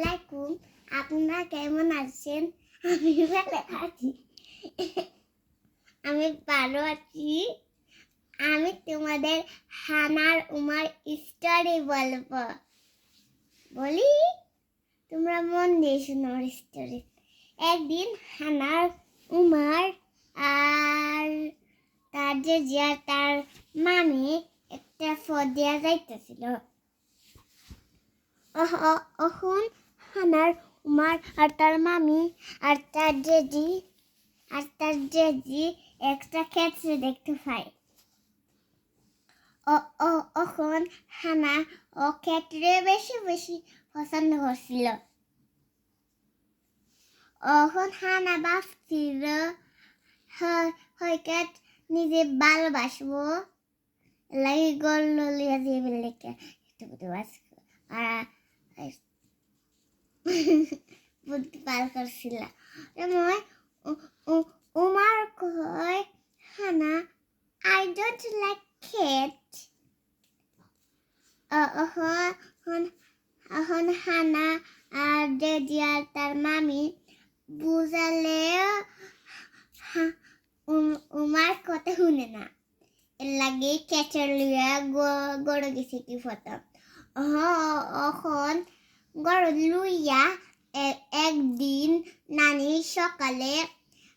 আলাইকুম। আপনারা কেমন আছেন? আমি ভালো আছি। আমি ভালো আছি। আমি তোমাদের হানার উমার স্টোরি বলব। বলি, তোমরা মন দিয়ে শোনো স্টোরি একদিন হানার উমার আর তার যে জিয়া তার মামি একটা ফদিয়া যাইতেছিল। অহন হানার উমার আর তার মামি আর তার জেজি, আর তার জেজি একটা ক্ষেত্রে দেখতে পায়। ও ও অখন হানা ও ক্ষেত্রে বেশি বেশি পছন্দ করছিল। অখন হানা ভাবছিল হয়তো নিজে ভালোবাসবো। লাগে গল লিয়া দিয়ে বেলেকে একটু আর বুদ্ধি পার করছিল মই উমার কয় হানা আই ডোন্ট লাইক cat এখন হানা আর আর তার মামি উম- উমার কথা শুনে না। এর লাগে ক্যাচার লিয়া গড় গেছে কি ফটো। অহ এখন গড় লুইয়া একদিন নানি সকালে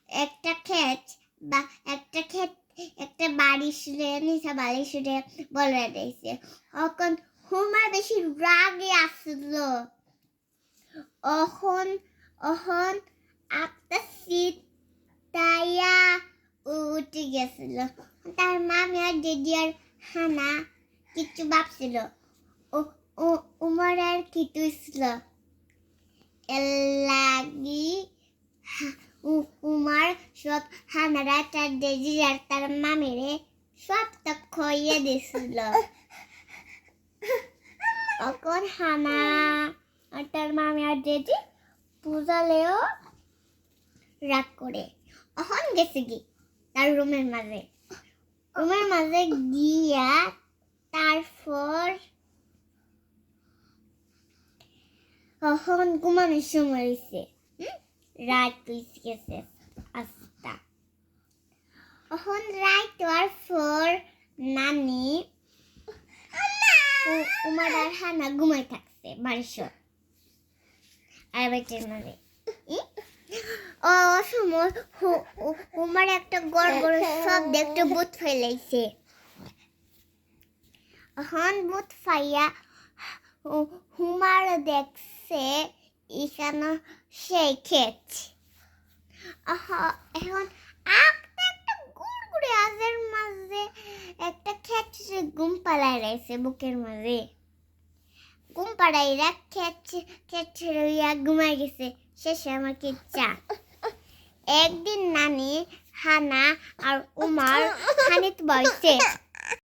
একটা ক্ষেত বা একটা ক্ষেত, একটা বাড়ি শুনে, নিচে বাড়ি শুনে বলে দিয়েছে। এখন হুমার বেশি রাগে আসলো। অখন অহন একটা শীত তাইয়া উঠে গেছিল। তার মামি আর দিদি আর হানা কিছু ভাবছিল। ও উমর আর এর লাগি উমার সব হানারা, তার দিদি আর তার মামিরে সব তো খইয়ে দিছিল। তখন হানা আর তার মামি আর দিদি পূজালেও রাগ করে। অহন গেছে কি তার রুমের মাঝে। রুমের মাঝে গিয়া তারপর অহন ঘুমানোর সময় হয়েছে রাত হয়েছে গেছে আস্তা অহন রাত হওয়ার পর নানি উমার আর হানা ঘুমাই থাকছে আর ও সময় উমার একটা গড় গড় শব্দ একটা বুথ ফেলাইছে এখন বুথ ফাইয়া হুমার দেখছে, এখানে সেই আহা- এখন একটা একটা গুড়গুড়ে আজের মাঝে একটা ক্ষেত্রে ঘুম পালাই রয়েছে বুকের মাঝে। ঘুম পাড়াইরা ক্ষেত্রে রইয়া ঘুমাই গেছে। শেষে আমার কিচ্ছা একদিন নানি, হানা আর উমার হানিত বয়সে